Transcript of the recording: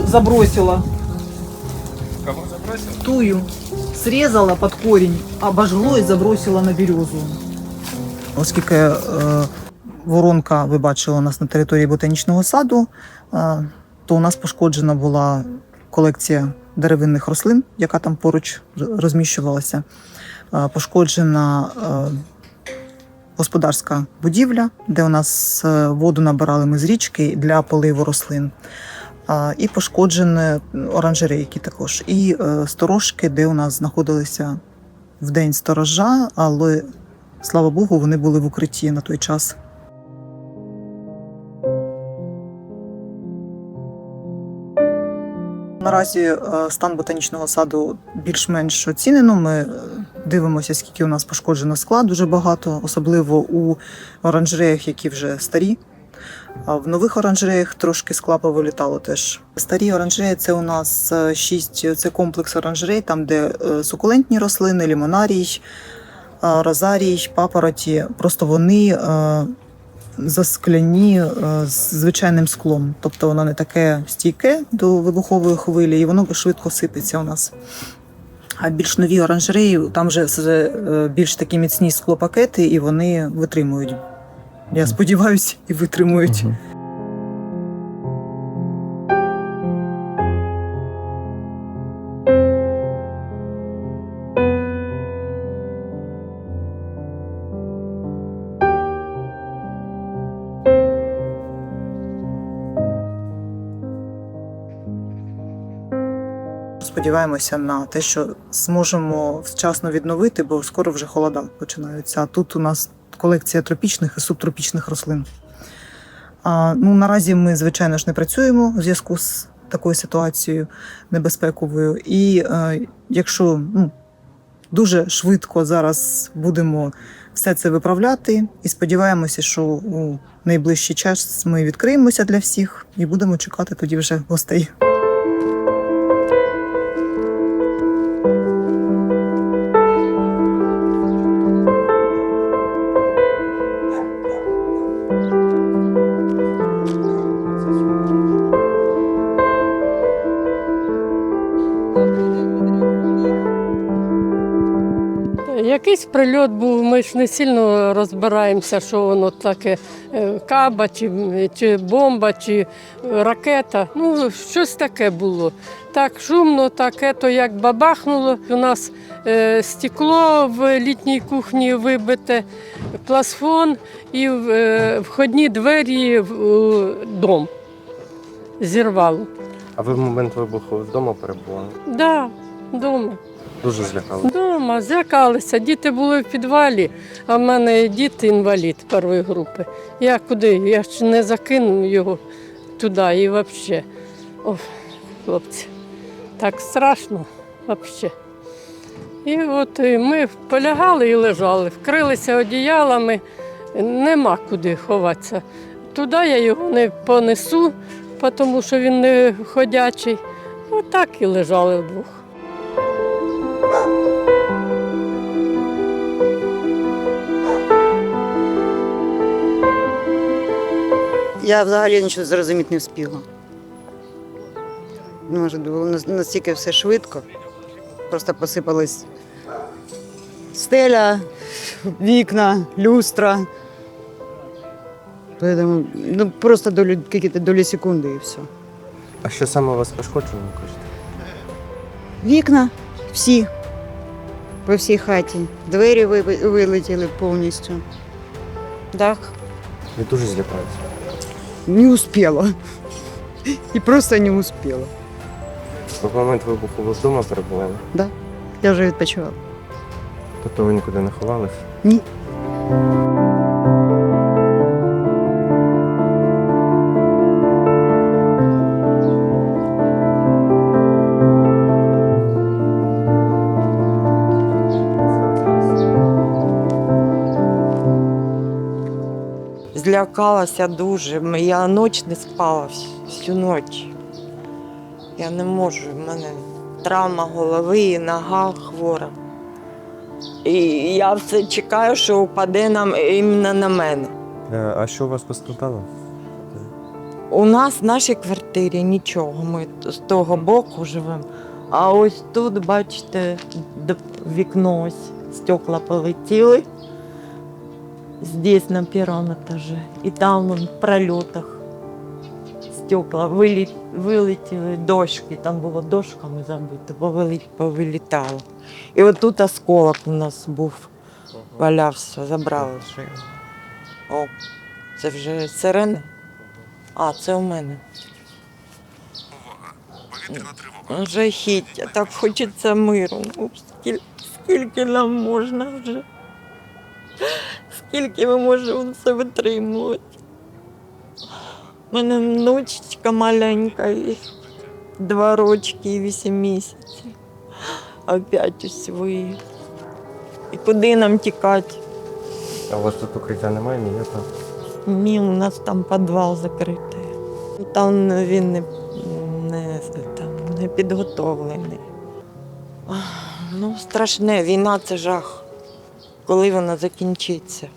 тую забросила. Кого забросил? Тую срезала под корень, обожгло і забросила на березу. Оскільки е, воронка, ви бачили, у нас на території ботанічного саду, е, то у нас пошкоджена була колекція деревинних рослин, яка там поруч розміщувалася. Е, пошкоджена е, господарська будівля, де у нас е, воду набирали ми з річки для поливу рослин. І пошкоджені оранжерейки також. І е, сторожки, де у нас знаходилися в день сторожа, але слава Богу, вони були в укритті на той час. Наразі е, стан ботанічного саду більш-менш оцінено. Ми е, дивимося, скільки у нас пошкоджено скла, дуже багато, особливо у оранжереях, які вже старі. В нових оранжереях трошки скла повилітало теж. Старі оранжереї це у нас е, шість, це комплекс оранжерей, там де е, сукулентні рослини, лімонарій, е, розарій, папороті. Просто вони е, заскляні е, з звичайним склом. Тобто воно не таке стійке до вибухової хвилі, і воно швидко сипеться у нас. А більш нові оранжереї, там вже е, більш такі міцні склопакети, і вони витримують. Я сподіваюся, і витримують. Сподіваємося на те, що зможемо вчасно відновити, бо скоро вже холода починаються. А тут у нас колекція тропічних і субтропічних рослин. А, ну, наразі ми, звичайно ж, не працюємо в зв'язку з такою ситуацією небезпековою. І е, якщо ну, дуже швидко зараз будемо все це виправляти, і сподіваємося, що у найближчий час ми відкриємося для всіх і будемо чекати тоді вже гостей. Якийсь прильот був, ми ж не сильно розбираємося, що воно таке е, каба, чи, чи бомба, чи ракета. Ну, щось таке було. Так шумно, таке, то як бабахнуло. У нас е, стекло в літній кухні вибите, пласфон і е, входні двері в е, дом зірвало. А ви в момент вибуху вдома перебували? Так, да, вдома. Дуже злякали. Дома злякалися. Діти були в підвалі, а в мене діти інвалід першої групи. Я куди? Я ж не закину його туди і взагалі. О, хлопці, так страшно взагалі. І от ми полягали і лежали, вкрилися одіялами, нема куди ховатися. Туди я його не понесу, тому що він не ходячий. Отак і лежали вдвох. Я взагалі нічого зрозуміти не встигла. Може, було настільки все швидко. Просто посипались стеля, вікна, люстра. Поэтому, ну, просто долі, какие-то долі секунди і все. А що саме у вас пошкоджено, кажете? Вікна всі по всій хаті. Двері ви- вилетіли повністю. Дах Ви дуже злякалися. Не успіла. І просто не успіла. Ви в момент вибуху ви вдома перебували? Я вже відпочивала. Тобто ви нікуди не ховались? Ні. Злякалася дуже. Я ніч не спала всю ніч. Я не можу. в мене травма голови і нога хвора. І я все чекаю, що упаде нам іменно на мене. Е, А що у вас постраждало? У нас в нашій квартирі нічого. Ми з того боку живемо. А ось тут, бачите, вікно ось, стекла полетіли. Здесь на першому етажі. І там вон, в прольотах стекла вилі... вилетіли дошки. Там було дошками забито, повили... повилітало. І отут осколок у нас був. Валявся, забрали вже його. О, це вже сирени? А, це у мене. Жахіття, так хочеться миру. Ну, Скільки, скільки нам можна вже? Скільки ми можемо це витримувати? У мене внучечка маленька, їй два рочки і вісім місяців. Опять ви. І куди нам тікати? А у вас тут укриття немає ніякого? Ні, у нас там підвал закритий. Там він не, не, там, не підготовлений. Ну, страшне, війна це жах. Коли вона закінчиться?